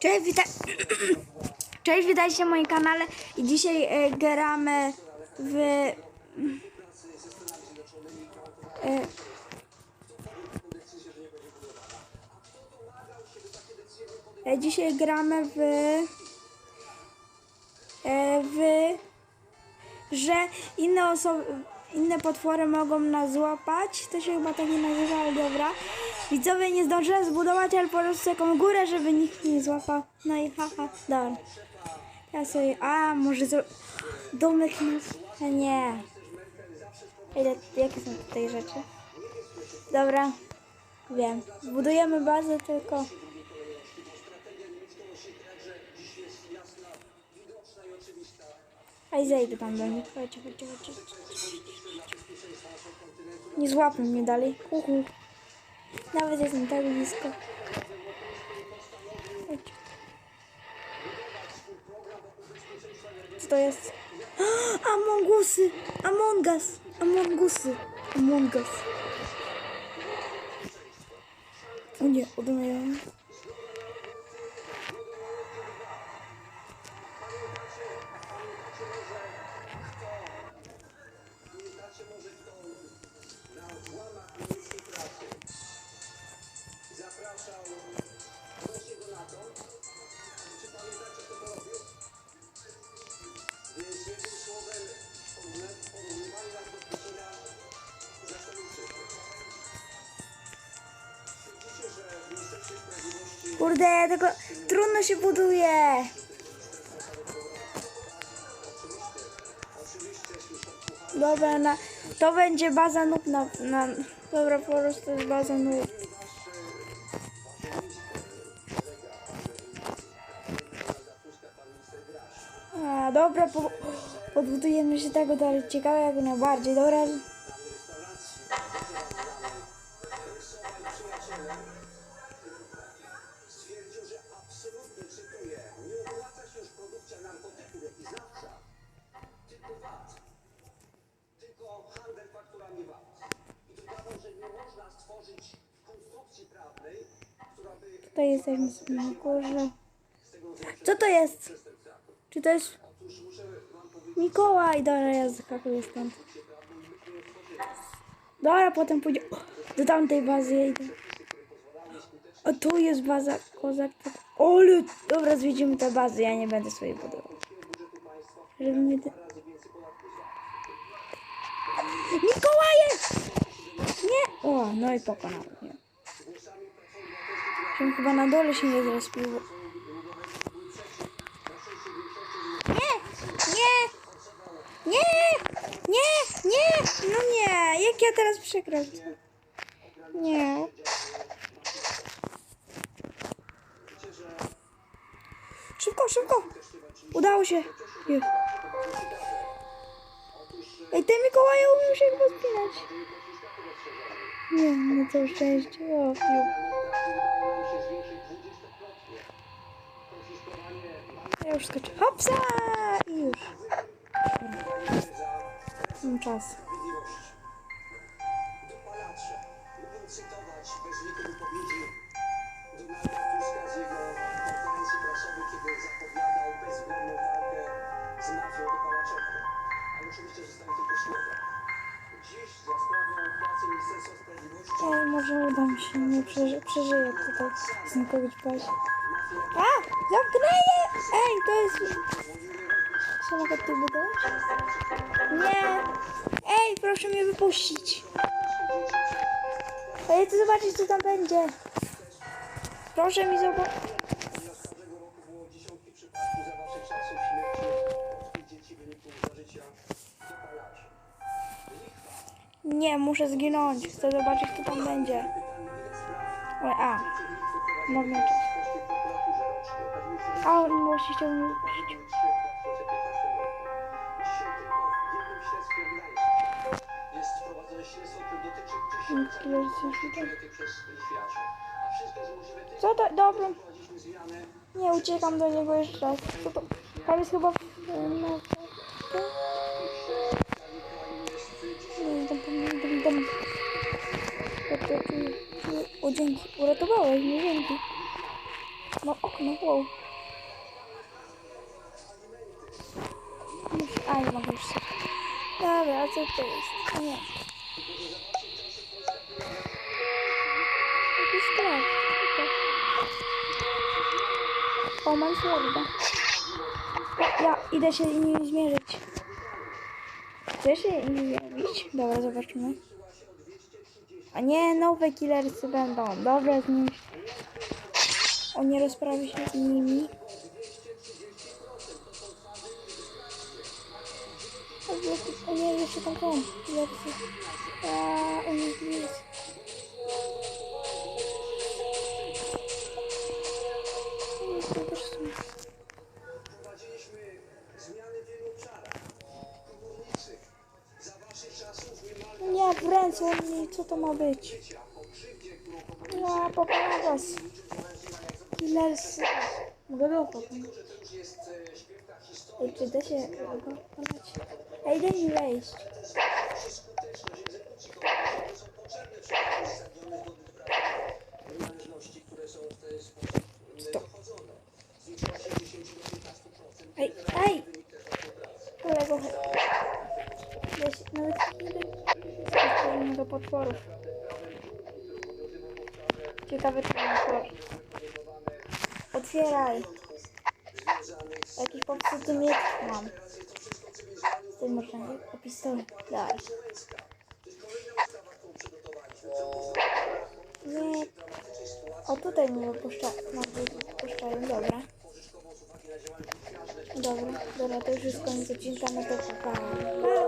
Cześć, witaj... Cześć, witajcie na moim kanale. I dzisiaj e, gramy w... E, e, dzisiaj gramy w... E, w... że inne osoby... Inne potwory mogą nas złapać. To się chyba tak nie nazywa, ale dobra. Widzowie nie zdążyłem zbudować, ale po prostu taką górę, żeby nikt nie złapał. No i haha, dobra. Ja sobie, a może zro... domek nas... A nie. Ile, jakie są tutaj rzeczy? Dobra, wiem. Zbudujemy bazę tylko... A i zejdę tam do nich. Chodźcie, chodźcie, chodźcie. Nie złapią mnie dalej. Uhu. Nawet jestem tak blisko. Chodź. Co to jest? Amongusy! Among Us! Amongusy! Among Us. O nie, odmawiam. Kurde, tego trudno się buduje. Dobra, na, to będzie baza noob na, na... Dobra, po prostu jest baza noob. A, dobra, po, podbudujemy się tego dalej. Ciekawe jak najbardziej. Dobra. Tutaj jesteśmy na górze. Co to jest? Czy to jest Mikołaj? Dobra, ja skakuję stąd. Dobra, potem pójdzie do tamtej bazy ja idę. A tu jest baza kozak. Ole, dobra, zwiedzimy tę bazę, ja nie będę swojej budował. Żeby mnie. Mikołaje! Nie! O, no i pokonałem. Nie. Żebym chyba na dole się nie zrespił. Nie! Nie! Nie! Nie! Nie! No nie! Jak ja teraz przegram? Nie. Szybko, szybko! Udało się! Ej, te Mikołaje umiał się chyba spinać. Nie, no to szczęście. O, fiu. Ja już skoczę. Hopsa! I już. Mam czas. Ej, może uda mi się, nie przeży przeżyję tutaj znikować bazie. A! Zamknęję! Ej, to jest... Co mogę tu budować? Nie! Ej, proszę mnie wypuścić. Ej, chcę zobaczyć, co tam będzie. Proszę mi zobaczyć. każdego roku było Nie, muszę zginąć. Chcę zobaczyć, co tam będzie. Oj, a. Się, że A, on właśnie chciał mnie wypuścić. były trzy w 2015 roku. Dzisiaj tylko w jednym śledztwie w Gdańsku jest prowadzone śledztwo, które dotyczy tysiąca Tyle, że coś widać. przyjętych przez lichwiarzy. A wszystko jest możliwe tylko Co to? Dobra. Nie, uciekam do niego jeszcze raz. Co to? Tam jest chyba... No, O, dzięki. Uratowałeś mnie, dzięki. No okno, wow. A, nie mogę już sobie. Dobra, a co to jest? A nie. Jakiś to? O, mam sworda. Ja idę się nimi zmierzyć. Chcesz się nimi zrobić? Dobra, zobaczymy. A nie, nowe killersy będą. Dobra, z nimi. O, nie rozprawi się z nimi. O, nie, jeszcze tam są killersy. A, o nie, jest. Mi, co to ma być? życia po krzywdzie, którą Ja poprawam Killersy. Mogę go pokonać. Ej, czy da się go pokonać? Ej, daj mi wejść. Nasza skuteczność egzekucji komorniczych są potrzebne w przypadku uzasadnionych godnych praw należności, które są w ten sposób e, dochodzone. Zwiększyło się 10 do 15%. Ej, ej! Kolego, ja się nawet nie wiem. do potworów. Ciekawe, czy potwór. Otwieraj. Jakiś popsuty miecz mam. Z tym można o pistolet. Daj. Nie. O, tutaj mnie wypuszcza, no, wypuszczają, dobra. Dobra, dobra, to już jest koniec odcinka, no to pa.